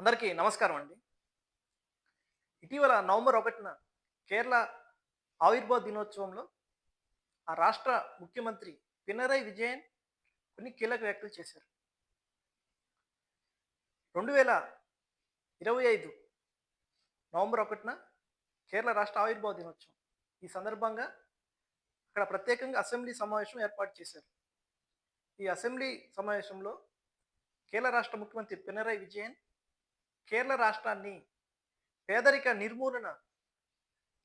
అందరికీ నమస్కారం అండి. ఇటీవల నవంబర్ ఒకటిన కేరళ ఆవిర్భావ దినోత్సవంలో ఆ రాష్ట్ర ముఖ్యమంత్రి పినరై విజయన్ కొన్ని కీలక వ్యాఖ్యలు చేశారు. రెండు వేల ఇరవై ఐదు నవంబర్ ఒకటిన కేరళ రాష్ట్ర ఆవిర్భావ దినోత్సవం. ఈ సందర్భంగా అక్కడ ప్రత్యేకంగా అసెంబ్లీ సమావేశం ఏర్పాటు చేశారు. ఈ అసెంబ్లీ సమావేశంలో కేరళ రాష్ట్ర ముఖ్యమంత్రి పినరై విజయన్ కేరళ రాష్ట్రాన్ని పేదరిక నిర్మూలన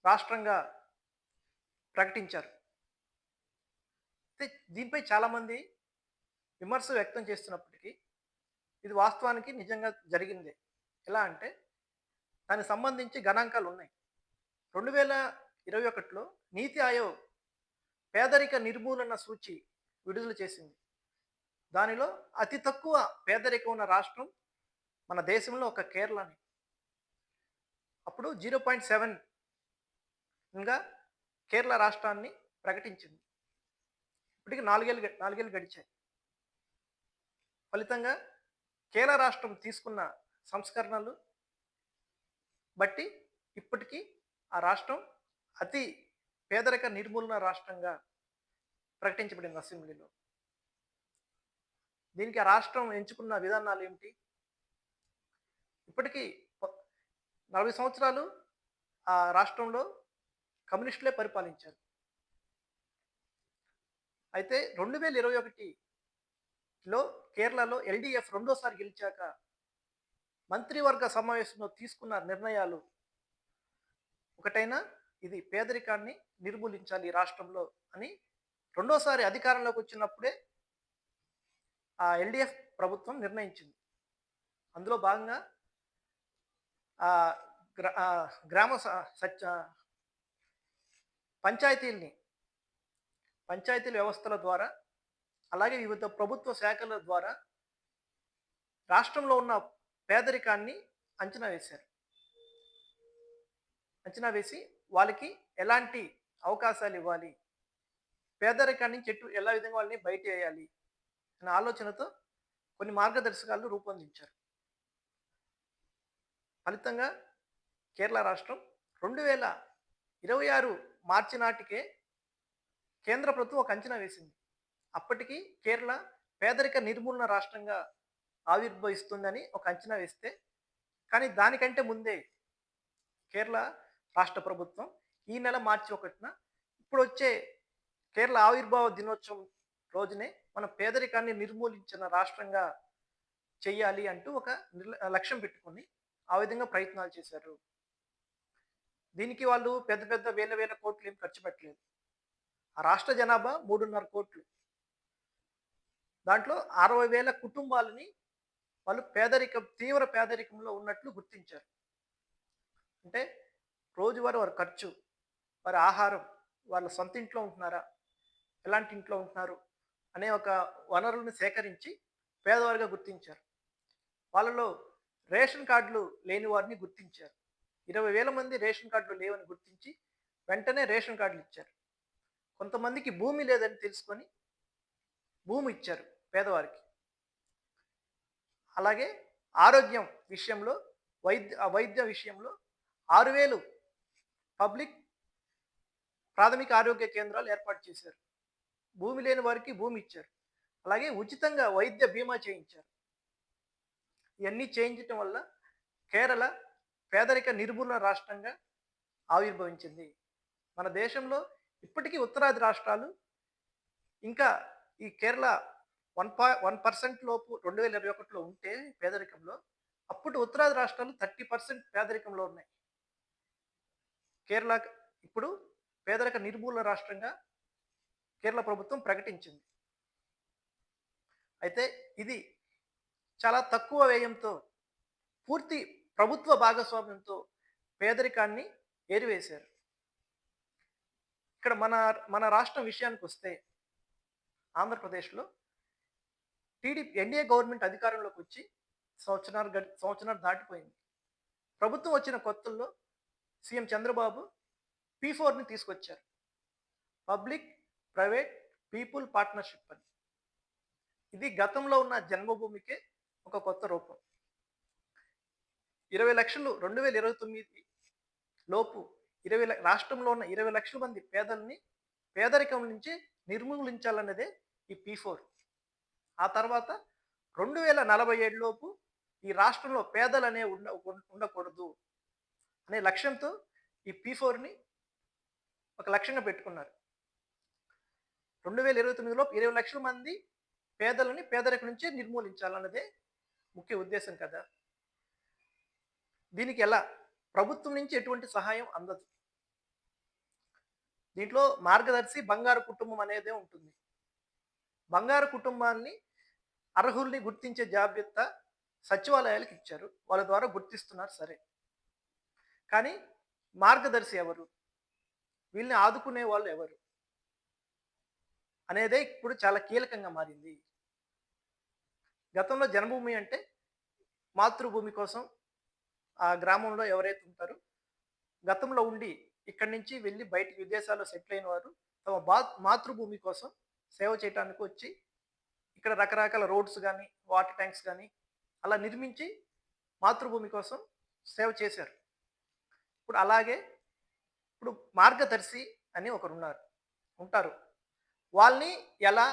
రాష్ట్రంగా ప్రకటించారు. దీనిపై చాలామంది విమర్శ వ్యక్తం చేస్తున్నప్పటికీ ఇది వాస్తవానికి నిజంగా జరిగింది. ఎలా అంటే దానికి సంబంధించి గణాంకాలు ఉన్నాయి. రెండు వేల ఇరవై ఒకటిలో నీతి ఆయోగ్ పేదరిక నిర్మూలన సూచి విడుదల చేసింది. దానిలో అతి తక్కువ పేదరికం ఉన్న రాష్ట్రం మన దేశంలో ఒక కేరళని అప్పుడు జీరో పాయింట్ సెవెన్ ఇంకా కేరళ రాష్ట్రాన్ని ప్రకటించింది. ఇప్పటికి నాలుగేళ్ళు నాలుగేళ్ళు గడిచాయి. ఫలితంగా కేరళ రాష్ట్రం తీసుకున్న సంస్కరణలు బట్టి ఇప్పటికీ ఆ రాష్ట్రం అతి పేదరిక నిర్మూలన రాష్ట్రంగా ప్రకటించబడింది అసెంబ్లీలో దీనికి ఆ రాష్ట్రం ఎంచుకున్న విధానాలు ఏమిటి? ఇప్పటికీ నలభై సంవత్సరాలు ఆ రాష్ట్రంలో కమ్యూనిస్టులే పరిపాలించారు. అయితే రెండు వేల ఇరవై ఒకటిలో కేరళలో ఎల్డిఎఫ్ రెండోసారి గెలిచాక మంత్రివర్గ సమావేశంలో తీసుకున్న నిర్ణయాలు ఒకటైనా ఇది పేదరికాన్ని నిర్మూలించాలి ఈ రాష్ట్రంలో అని రెండోసారి అధికారంలోకి వచ్చినప్పుడే ఆ ఎల్డిఎఫ్ ప్రభుత్వం నిర్ణయించింది. అందులో భాగంగా గ్రామ స- సచ్ పంచాయతీల్ని పంచాయతీల వ్యవస్థల ద్వారా అలాగే వివిధ ప్రభుత్వ శాఖల ద్వారా రాష్ట్రంలో ఉన్న పేదరికాన్ని అంచనా వేశారు. అంచనా వేసి వాళ్ళకి ఎలాంటి అవకాశాలు ఇవ్వాలి? పేదరికాన్ని చెట్టు ఎలా విధంగా వాళ్ళని బయట వేయాలి అనే ఆలోచనతో కొన్ని మార్గదర్శకాలు రూపొందించారు. ఫలితంగా కేరళ రాష్ట్రం రెండు వేల ఇరవై ఆరు మార్చి నాటికే కేంద్ర ప్రభుత్వం ఒక అంచనా వేసింది. అప్పటికి కేరళ పేదరిక నిర్మూలన రాష్ట్రంగా ఆవిర్భవిస్తుందని ఒక అంచనా వేస్తే కానీ దానికంటే ముందే కేరళ రాష్ట్ర ప్రభుత్వం ఈ నెల మార్చి ఒకటిన ఇప్పుడు వచ్చే కేరళ ఆవిర్భావ దినోత్సవం రోజునే మన పేదరికాన్ని నిర్మూలించిన రాష్ట్రంగా చేయాలి అంటూ ఒక నిర్ల- లక్ష్యం పెట్టుకొని ఆ విధంగా ప్రయత్నాలు చేశారు. దీనికి వాళ్ళు పెద్ద పెద్ద వేల వేల కోట్లు ఏం ఖర్చు పెట్టలేదు. ఆ రాష్ట్ర జనాభా మూడున్నర కోట్లు. దాంట్లో అరవై వేల కుటుంబాలని వాళ్ళు పేదరికం తీవ్ర పేదరికంలో ఉన్నట్లు గుర్తించారు. అంటే రోజువారీ వారి ఖర్చు వారి ఆహారం వాళ్ళ సొంత ఇంట్లో ఉంటున్నారా ఎలాంటి ఇంట్లో ఉంటున్నారు అనే ఒక వనరులను సేకరించి పేదవారిగా గుర్తించారు. వాళ్ళలో రేషన్ కార్డులు లేని వారిని గుర్తించారు. ఇరవై వేల మంది రేషన్ కార్డులు లేవని గుర్తించి వెంటనే రేషన్ కార్డులు ఇచ్చారు. కొంతమందికి భూమి లేదని తెలుసుకొని భూమి ఇచ్చారు పేదవారికి. అలాగే ఆరోగ్యం విషయంలో వైద్య వైద్య విషయంలో ఆరు వేలు పబ్లిక్ ప్రాథమిక ఆరోగ్య కేంద్రాలు ఏర్పాటు చేశారు. భూమి లేని వారికి భూమి ఇచ్చారు. అలాగే ఉచితంగా వైద్య బీమా చేయించారు. ఇవన్నీ చేయించటం వల్ల కేరళ పేదరిక నిర్మూలన రాష్ట్రంగా ఆవిర్భవించింది. మన దేశంలో ఇప్పటికీ ఉత్తరాది రాష్ట్రాలు ఇంకా ఈ కేరళ వన్ పా వన్ పర్సెంట్ లోపు రెండు వేల ఇరవై ఒకటిలో ఉంటే పేదరికంలో అప్పుడు ఉత్తరాది రాష్ట్రాలు థర్టీ పర్సెంట్ పేదరికంలో ఉన్నాయి. కేరళ ఇప్పుడు పేదరిక నిర్మూలన రాష్ట్రంగా కేరళ ప్రభుత్వం ప్రకటించింది. అయితే ఇది చాలా తక్కువ వ్యయంతో పూర్తి ప్రభుత్వ భాగస్వామ్యంతో పేదరికాన్ని ఏరివేశారు. ఇక్కడ మన మన రాష్ట్రం విషయానికి వస్తే ఆంధ్రప్రదేశ్లో టీడీపీ ఎన్డీఏ గవర్నమెంట్ అధికారంలోకి వచ్చి సంవత్సరాలు గడి సంవత్సరాలు దాటిపోయింది. ప్రభుత్వం వచ్చిన కొత్తల్లో సీఎం చంద్రబాబు పీ ఫోర్ని తీసుకొచ్చారు. పబ్లిక్ ప్రైవేట్ పీపుల్ పార్ట్నర్షిప్ అని. ఇది గతంలో ఉన్న జన్మభూమికే ఒక కొత్త రూపం. ఇరవై లక్షలు రెండు వేల ఇరవై తొమ్మిది లోపు ఇరవై రాష్ట్రంలో ఉన్న ఇరవై లక్షల మంది పేదల్ని పేదరికం నుంచి నిర్మూలించాలన్నదే ఈ పీ ఫోర్. ఆ తర్వాత రెండు వేల నలభై ఏడు లోపు ఈ రాష్ట్రంలో పేదలు అనే ఉండ ఉండకూడదు అనే లక్ష్యంతో ఈ పీ ఫోర్ని ఒక లక్ష్యంగా పెట్టుకున్నారు. రెండు వేల ఇరవై తొమ్మిదిలో ఇరవై లక్షల మంది పేదలని పేదరికం నుంచి నిర్మూలించాలన్నదే ముఖ్య ఉద్దేశం కదా? దీనికి ఎలా? ప్రభుత్వం నుంచి ఎటువంటి సహాయం అందదు. దీంట్లో మార్గదర్శి బంగారు కుటుంబం అనేదే ఉంటుంది. బంగారు కుటుంబాన్ని అర్హుల్ని గుర్తించే జాబితా సచివాలయాలకు ఇచ్చారు. వాళ్ళ ద్వారా గుర్తిస్తున్నారు సరే. కానీ మార్గదర్శి ఎవరు? వీళ్ళని ఆదుకునే వాళ్ళు ఎవరు? అనేదే ఇప్పుడు చాలా కీలకంగా మారింది. గతంలో జన్మభూమి అంటే మాతృభూమి కోసం ఆ గ్రామంలో ఎవరైతే ఉంటారో గతంలో ఉండి ఇక్కడి నుంచి వెళ్ళి బయటికి విదేశాల్లో సెటిల్ అయిన వారు తమ బా మాతృభూమి కోసం సేవ చేయడానికి వచ్చి ఇక్కడ రకరకాల రోడ్స్ కానీ వాటర్ ట్యాంక్స్ కానీ అలా నిర్మించి మాతృభూమి కోసం సేవ చేశారు. ఇప్పుడు అలాగే ఇప్పుడు మార్గదర్శి అని ఒకరు ఉన్నారు ఉంటారు. వాళ్ళని ఎలా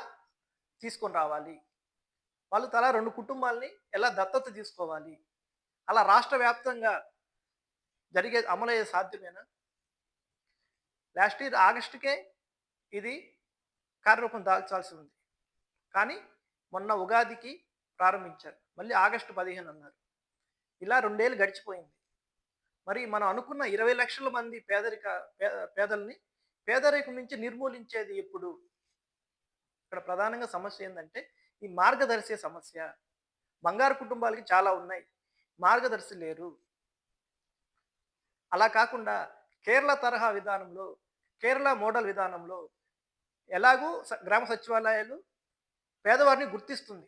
తీసుకొని రావాలి? వాళ్ళు తలా రెండు కుటుంబాలని ఎలా దత్తత తీసుకోవాలి? అలా రాష్ట్ర వ్యాప్తంగా జరిగే అమలయ్యే సాధ్యమేనా? లాస్ట్ ఇయర్ ఆగస్టుకే ఇది కార్యరూపం దాల్చాల్సి ఉంది. కానీ మొన్న ఉగాదికి ప్రారంభించారు. మళ్ళీ ఆగస్టు పదిహేను అన్నారు. ఇలా రెండేళ్ళు గడిచిపోయింది. మరి మనం అనుకున్న ఇరవై లక్షల మంది పేదరిక పేదల్ని పేదరికం నుంచి నిర్మూలించేది ఎప్పుడు? ఇక్కడ ప్రధానంగా సమస్య ఏంటంటే ఈ మార్గదర్శి సమస్య బంగారు కుటుంబాలకి చాలా ఉన్నాయి. మార్గదర్శి లేరు. అలా కాకుండా కేరళ తరహా విధానంలో కేరళ మోడల్ విధానంలో ఎలాగూ స- గ్రామ సచివాలయాలు పేదవారిని గుర్తిస్తుంది.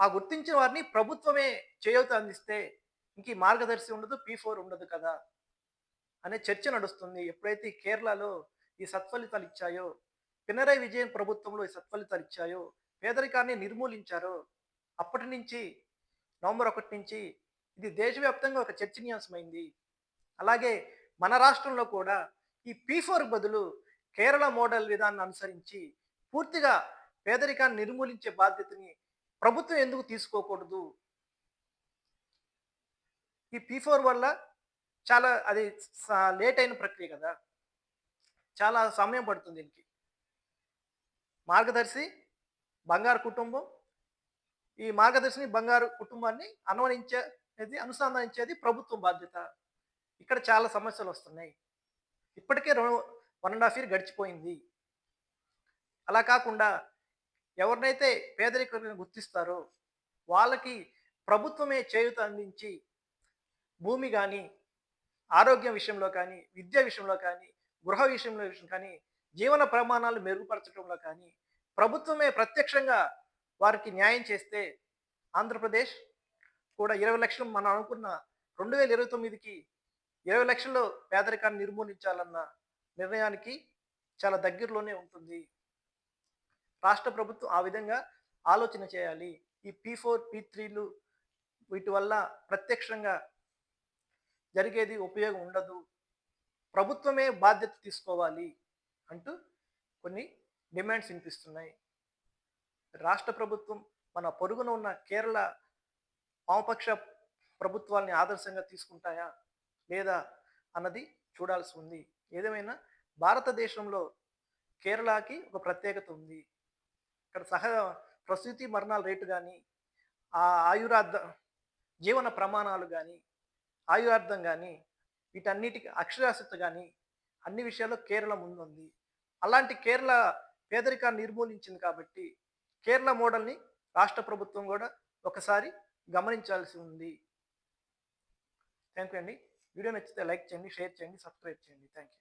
ఆ గుర్తించిన వారిని ప్రభుత్వమే చేయూత అందిస్తే ఇంక మార్గదర్శి ఉండదు పీ ఫోర్ ఉండదు కదా అనే చర్చ నడుస్తుంది. ఎప్పుడైతే కేరళలో ఈ సత్ఫలితాలు ఇచ్చాయో పినరై విజయన్ ప్రభుత్వంలో ఈ సత్ఫలితాలు ఇచ్చాయో పేదరికాన్ని నిర్మూలించారో అప్పటి నుంచి నవంబర్ ఒకటి నుంచి ఇది దేశవ్యాప్తంగా ఒక చర్చనీయాంశమైంది. అలాగే మన రాష్ట్రంలో కూడా ఈ పీ ఫోర్ బదులు కేరళ మోడల్ విధానాన్ని అనుసరించి పూర్తిగా పేదరికాన్ని నిర్మూలించే బాధ్యతని ప్రభుత్వం ఎందుకు తీసుకోకూడదు? ఈ పీ ఫోర్ వల్ల చాలా అది లేట్ అయిన ప్రక్రియ కదా. చాలా సమయం పడుతుంది దీనికి. మార్గదర్శి బంగారు కుటుంబం. ఈ మార్గదర్శిని బంగారు కుటుంబాన్ని అన్వయించేది అనుసంధానించేది ప్రభుత్వం బాధ్యత. ఇక్కడ చాలా సమస్యలు వస్తున్నాయి. ఇప్పటికే రెండు వన్ అండ్ హాఫ్ ఇయర్ గడిచిపోయింది. అలా కాకుండా ఎవరినైతే పేదరికలను గుర్తిస్తారో వాళ్ళకి ప్రభుత్వమే చేయూత అందించి భూమి కానీ ఆరోగ్యం విషయంలో కానీ విద్య విషయంలో కానీ గృహ విషయంలో విషయం కానీ జీవన ప్రమాణాలు మెరుగుపరచడంలో కానీ ప్రభుత్వమే ప్రత్యక్షంగా వారికి న్యాయం చేస్తే ఆంధ్రప్రదేశ్ కూడా ఇరవై లక్షలు మనం అనుకున్న రెండు వేల ఇరవై తొమ్మిదికి ఇరవై లక్షల్లో పేదరికాన్ని నిర్మూలించాలన్న నిర్ణయానికి చాలా దగ్గరలోనే ఉంటుంది. రాష్ట్ర ప్రభుత్వం ఆ విధంగా ఆలోచన చేయాలి. ఈ పీ ఫోర్ పీ త్రీలు వీటి వల్ల ప్రత్యక్షంగా జరిగేది ఉపయోగం ఉండదు. ప్రభుత్వమే బాధ్యత తీసుకోవాలి. అంటూ కొన్ని డిమాండ్స్ వినిపిస్తున్నాయి. రాష్ట్ర ప్రభుత్వం మన పొరుగున ఉన్న కేరళ వామపక్ష ప్రభుత్వాల్ని ఆదర్శంగా తీసుకుంటాయా లేదా అన్నది చూడాల్సి ఉంది. ఏదేమైనా భారతదేశంలో కేరళకి ఒక ప్రత్యేకత ఉంది. ఇక్కడ సహ ప్రసూతి మరణాల రేటు కానీ ఆ ఆయురార్థ జీవన ప్రమాణాలు కానీ ఆయురార్థం కానీ వీటన్నిటికి అక్షరాస్యత కానీ అన్ని విషయాల్లో కేరళ ముందుంది. అలాంటి కేరళ పేదరికాన్ని నిర్మూలించింది కాబట్టి కేరళ మోడల్ని రాష్ట్ర ప్రభుత్వం కూడా ఒకసారి గమనించాల్సి ఉంది. థ్యాంక్ యూ అండి. వీడియో నచ్చితే లైక్ చేయండి షేర్ చేయండి సబ్స్క్రైబ్ చేయండి. Thank you